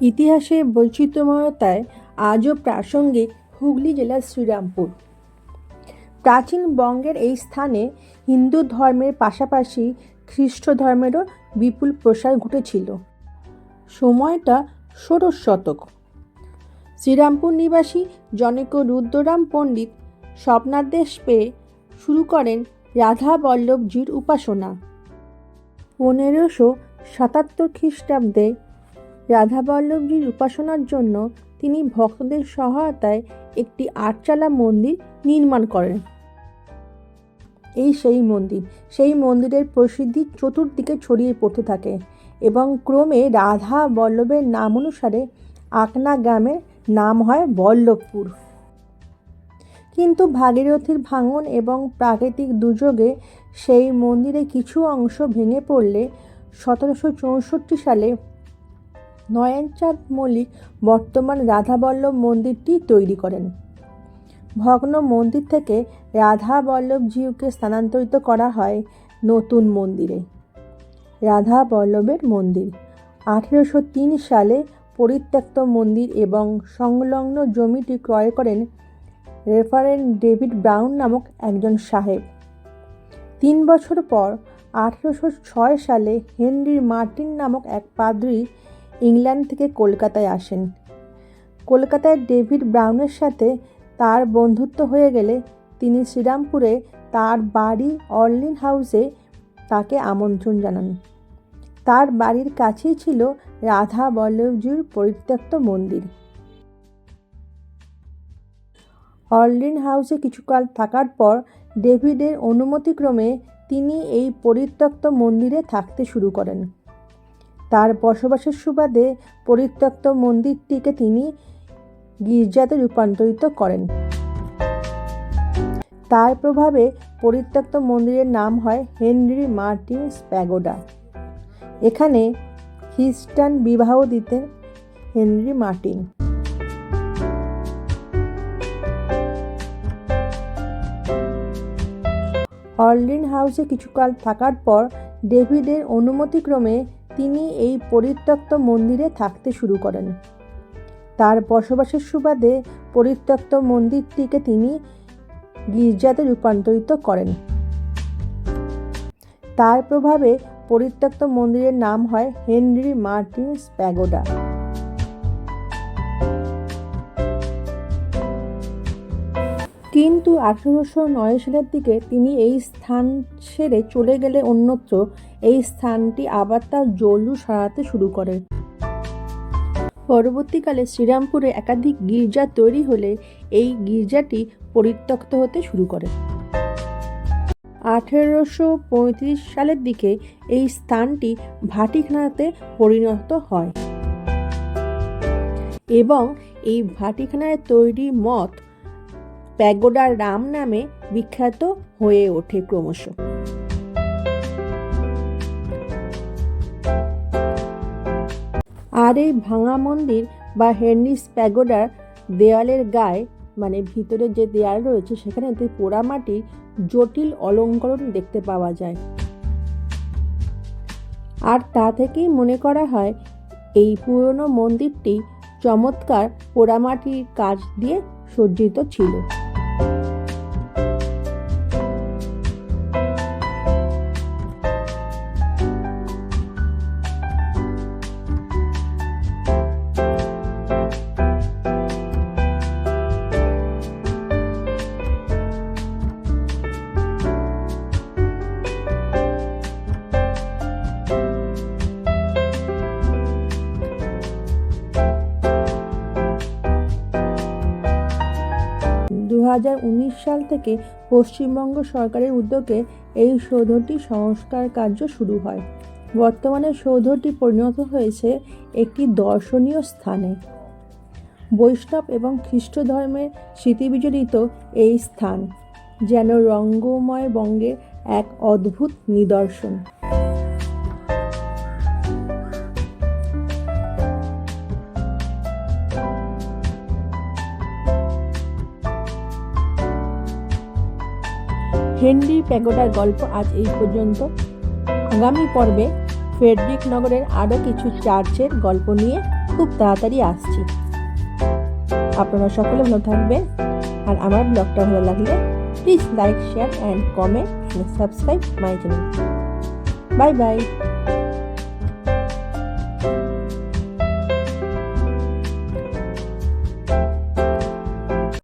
ইতিহাসে বৈচিত্র্যময়তায় আজও প্রাসঙ্গিক হুগলি জেলার শ্রীরামপুর। প্রাচীন বঙ্গের এই স্থানে হিন্দু ধর্মের পাশাপাশি খ্রিস্ট ধর্মেরও বিপুল প্রসার ঘটেছিল। সময়টা ষোড়শ শতক। শ্রীরামপুর নিবাসী জনৈক রুদ্ররাম পণ্ডিত স্বপ্নাদেশ পেয়ে শুরু করেন রাধা বল্লভজির উপাসনা। পনেরোশো সাতাত্তর খ্রিস্টাব্দে রাধাবল্লভজির উপাসনার জন্য তিনি ভক্তদের সহায়তায় একটি আটচালা মন্দির নির্মাণ করেন। এই সেই মন্দির, সেই মন্দিরের প্রসিদ্ধি চতুর্দিকে ছড়িয়ে পড়তে থাকে এবং ক্রমে রাধা বল্লভের নাম অনুসারে আকনা গ্রামের নাম হয় বল্লভপুর। কিন্তু ভাগীরথীর ভাঙন এবং প্রাকৃতিক দুর্যোগে সেই মন্দিরে কিছু অংশ ভেঙে পড়লে সতেরোশো চৌষট্টি সালে নয়নচাঁদ মল্লিক বর্তমান রাধাবল্লভ মন্দিরটি তৈরি করেন। ভগ্ন মন্দির থেকে রাধা বল্লভজিউকে স্থানান্তরিত করা হয় নতুন মন্দিরে। রাধা বল্লভের মন্দির। আঠেরোশো তিন সালে পরিত্যক্ত মন্দির এবং সংলগ্ন জমিটি ক্রয় করেন রেফারেন্ট ডেভিড ব্রাউন নামক একজন সাহেব। তিন বছর পর আঠেরোশো ছয় সালে হেনরি মার্টিন নামক এক পাদ্রী ইংল্যান্ড থেকে কলকাতায় আসেন। কলকাতায় ডেভিড ব্রাউনের সাথে তার বন্ধুত্ব হয়ে গেলে তিনি শ্রীরামপুরে তার বাড়ি অর্লিন হাউসে তাকে আমন্ত্রণ জানান। তার বাড়ির কাছেই ছিল রাধা বল্লভজির পরিত্যক্ত মন্দির। অর্লিন হাউসে কিছুকাল থাকার পর ডেভিডের অনুমতিক্রমে তিনি এই পরিত্যক্ত মন্দিরে থাকতে শুরু করেন। তার বসবাসের সুবাদে পরিত্যক্ত মন্দিরটিকে তিনি গির্জাতে রূপান্তরিত করেন। তার প্রভাবে পরিত্যক্ত মন্দিরের নাম হয় হেনরি মার্টিন স্প্যাগোডা। এখানে খ্রিস্টান বিবাহ দিতেন হেনরি মার্টিন। অর্লিন হাউসে কিছুকাল থাকার পর ডেভিডের অনুমতিক্রমে তিনি এই পরিত্যক্ত মন্দিরে থাকতে শুরু করেন। তার বসবাসের সুবাদে পরিত্যক্ত মন্দিরটিকে তিনি গির্জাতে রূপান্তরিত করেন। তার প্রভাবে পরিত্যক্ত মন্দিরের নাম হয় হেনরি মার্টিন স্প্যাগোডা। কিন্তু আঠেরোশো নয় সালের দিকে তিনি এই স্থান ছেড়ে চলে গেলে অন্যত্র এই স্থানটি আবার তার জলু সারাতে শুরু করে। পরবর্তীকালে শ্রীরামপুরে একাধিক গির্জা তৈরি হলে এই গির্জাটি পরিত্যক্ত হতে শুরু করে। আঠেরোশো পঁয়ত্রিশ সালের দিকে এই স্থানটি ভাটিখানাতে পরিণত হয়। এবং এই ভাটিখানায় তৈরি মঠ প্যাগোডার রাম নামে বিখ্যাত হয়ে ওঠে ক্রমশ। আর এই ভাঙা মন্দির বা হেনরিস প্যাগোডার দেয়ালের গায়ে মানে ভিতরে যে দেয়াল রয়েছে, সেখানে পোড়ামাটি জটিল অলঙ্করণ দেখতে পাওয়া যায়। আর তা থেকেই মনে করা হয়, এই পুরনো মন্দিরটি চমৎকার পোড়ামাটির কাজ দিয়ে সজ্জিত ছিল। দু সাল থেকে পশ্চিমবঙ্গ সরকারের উদ্যোগে এই সৌধটি সংস্কার কার্য শুরু হয়। বর্তমানে সৌধটি পরিণত হয়েছে একটি দর্শনীয় স্থানে। বৈষ্ণব এবং খ্রিস্ট ধর্মের স্মৃতিবিজড়িত এই স্থান, যেন রঙ্গময় বঙ্গে এক অদ্ভুত নিদর্শন। হেনরি প্যাগোডার গল্প আজ এই পর্যন্ত। আগামী পর্বে ফেডরিক নগরের আরও কিছু চার্চের গল্প নিয়ে খুব তাড়াতাড়ি আসছি। আপনারা সকলে ভালো থাকবেন। আর আমার ব্লগটা ভালো লাগলে please like share and comment subscribe my channel bye bye